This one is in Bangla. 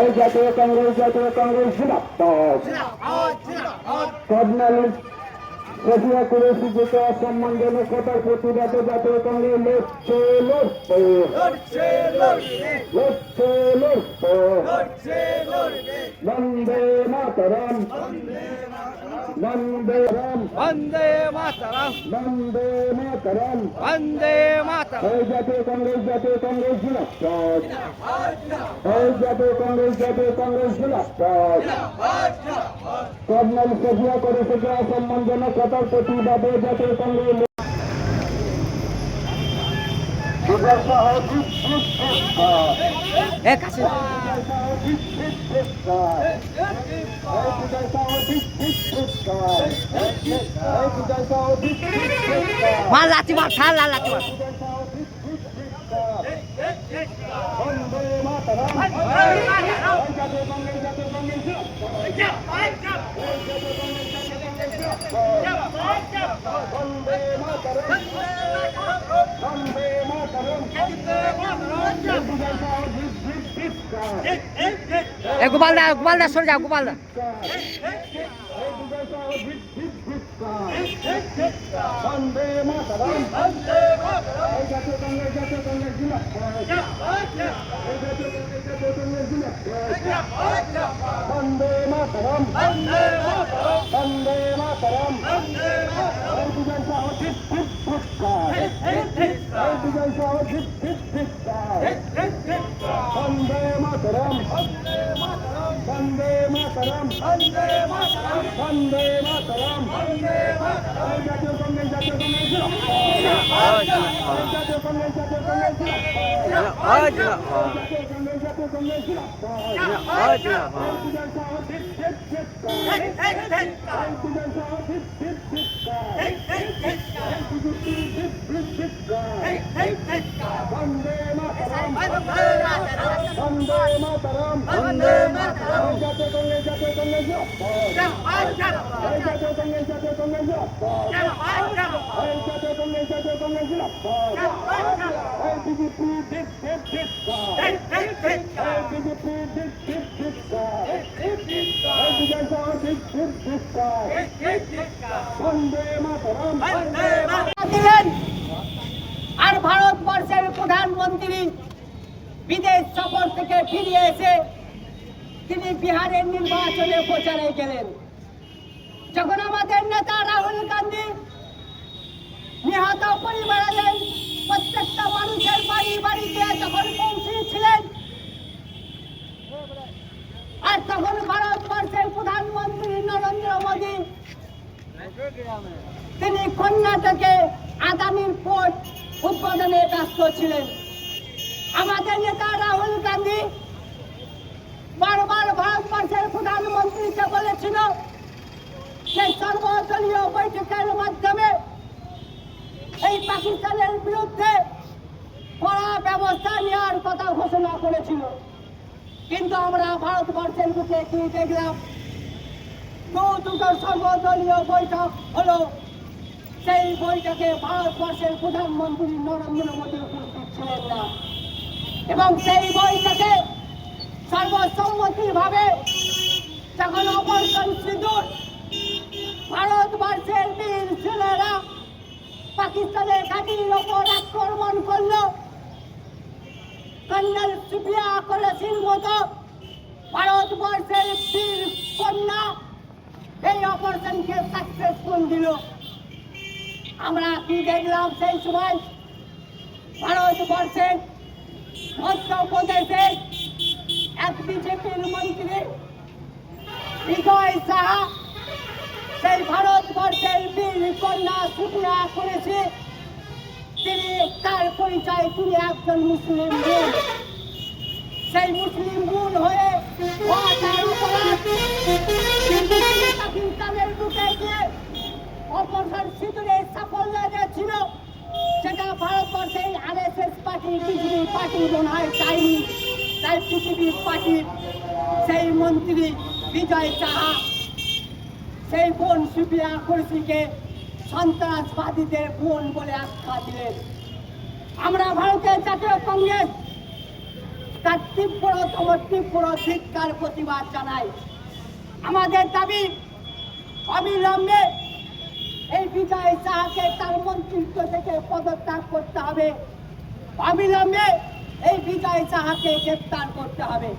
এই জাতীয় কংগ্রেস জাতীয় কংগ্রেস জিন্দাবাদ। কর্নেল রফিয়া কুরেশি যেতে অসম্মানজনক কথার প্রতিবাদে জাতীয় কংগ্রেস লড়ছে লড়বে লড়ছে লড়বে। বন্দে মাতরম। বন্দে রাম বন্দে মাতরম বন্দে মাতরম বন্দে মাতরম এই জাতীয় কংগ্রেস জাতীয় কংগ্রেস জিন্দাবাদ এই জাতীয় কংগ্রেস জাতীয় কংগ্রেস জিন্দাবাদ কর্নেল সফিয়া করে থেকে অসম্মানজনক কথার প্রতিবাদে জাতীয় কংগ্রেস এ কাছে মার লাঠি মার ঠাল লাল লাঠি মার বন্দে এ গোপাল দা গোপাল দা সরে যাও গোপাল দা বন্দে মাতরম কংগ্রেস জিন্দাবাদ বন্দে মাতরম বন্দে মাতরম এই বিজয় সহ ঠিক ঠিক ঠিক এই বিজয় সহ ঠিক ঠিক ঠিক বন্দে মাতরম বন্দে মাতরম, বন্দে মাতরম এই জাতীয় কংগ্রেস জাতীয় কংগ্রেস জাতীয় কংগ্রেস জাতীয় কংগ্রেস জাতীয় কংগ্রেস জাতীয় কংগ্রেস। এই বিজয় সহ ঠিক ঠিক ঠিক বন্দে মাতরম বন্দে আর ভারতবর্ষের প্রধানমন্ত্রী বিদেশ সফর থেকে ফিরে এসে তিনি বিহারের নির্বাচনে প্রচারে গেলেন। যখন আমাদের নেতা রাহুল গান্ধী নিহত পরিবারের প্রত্যেকটা মানুষের বাড়ি বাড়িতে যখন পৌঁছেছিলেন, আর তখন ভারতবর্ষের প্রধানমন্ত্রী নরেন্দ্র মোদী, তিনি কর্ণাটকে আদানির পোর্ট উদ্বোধনে ব্যস্ত ছিলেন। আমাদের নেতা রাহুল গান্ধী বারবার ভারতবর্ষের প্রধানমন্ত্রীকে বলেছিল যে সর্বদলীয় বৈঠকের মাধ্যমে এই পাকিস্তানের বিরুদ্ধে কড়া ব্যবস্থা নেওয়ার কথা ঘোষণা করেছিল। কিন্তু আমরা ভারতবর্ষের বুকে কি দেখলাম? সর্বদলীয় বৈঠক হলো। সেই বৈঠকে ভারতবর্ষের প্রধানমন্ত্রী নরেন্দ্র মোদী উপস্থিত ছিলেন না। এবং সেই বৈঠকে সর্বসম্মতিভাবে যখন অপারেশন সিঁদুর ভারতবর্ষের বীর ছেলেরা পাকিস্তানের ঘাটির ওপর আক্রমণ করল কন্যাল সুপিয়া করেছিল মতো ভারতবর্ষের বীর কন্যা এই অপারেশনকে সাকসেসফুল দিল। আমরা কি দেখলাম সেই সময় ভারতবর্ষের মধ্যপ্রদেশের এক বিজেপির মন্ত্রী। বিজয় সাহা সেই ভারতবর্ষের বীর কন্যা সুপিয়া করেছে, তিনি তার পরিচয় তিনি একজন মুসলিম সেই মুসলিম হয়ে তার অপরাধ পাকিস্তানের বুকে গিয়ে অপারেশন সিঁদুরে সাফল্য ছিল সেটা ভারতবর্ষের R S S party BJP party মনে হয় চাইনি। তাই পৃথিবীর পার্টির সেই মন্ত্রী বিজয় সাহা সেই বোন সুপিয়া কুরসিকে সন্ত্রাসবাদীদের বোন বলে আখ্যা দিলেন। আমরা ভারতের জাতীয় কংগ্রেস, তার তীব্রতম, তীব্র শিক্ষার প্রতিবাদ জানাই। আমাদের দাবি অবিলম্বে এই বিজয় শাহকে তার মন্ত্রিত্ব থেকে পদত্যাগ করতে হবে। অবিলম্বে এই বিজয় চাহাকে গ্রেপ্তার করতে হবে।